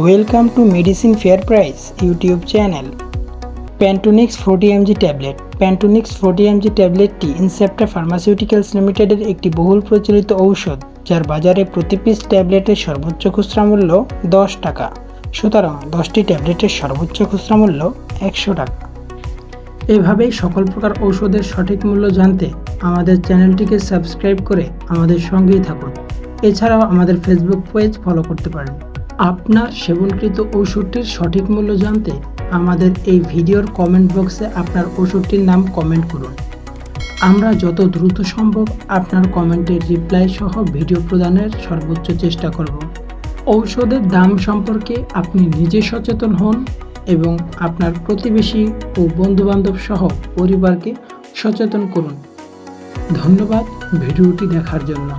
Welcome to medicine fair price YouTube channel Pantonix forty mg tablet Pantonix forty mg ট্যাবলেটটি Incepta pharmaceuticals লিমিটেডের একটি বহুল প্রচলিত ঔষধ, যার বাজারে প্রতি পিস ট্যাবলেটের সর্বোচ্চ খুচরা মূল্য দশ টাকা। সুতরাং দশটি ট্যাবলেটের সর্বোচ্চ খুচরা মূল্য একশো টাকা। এভাবেই সকল প্রকার ঔষধের সঠিক মূল্য জানতে আমাদের চ্যানেলটিকে সাবস্ক্রাইব করে আমাদের সঙ্গেই থাকুন। এছাড়াও আমাদের ফেসবুক পেজ ফলো করতে পারেন। আপনার সেবনকৃত ওষুধটির সঠিক মূল্য জানতে আমাদের এই ভিডিওর কমেন্ট বক্সে আপনার ওষুধটির নাম কমেন্ট করুন। আমরা যত দ্রুত সম্ভব আপনার কমেন্টের রিপ্লাই সহ ভিডিও প্রদানের সর্বোচ্চ চেষ্টা করব। ঔষধের দাম সম্পর্কে আপনি নিজে সচেতন হন এবং আপনার প্রতিবেশী ও বন্ধুবান্ধব সহ পরিবারকে সচেতন করুন। ধন্যবাদ ভিডিওটি দেখার জন্য।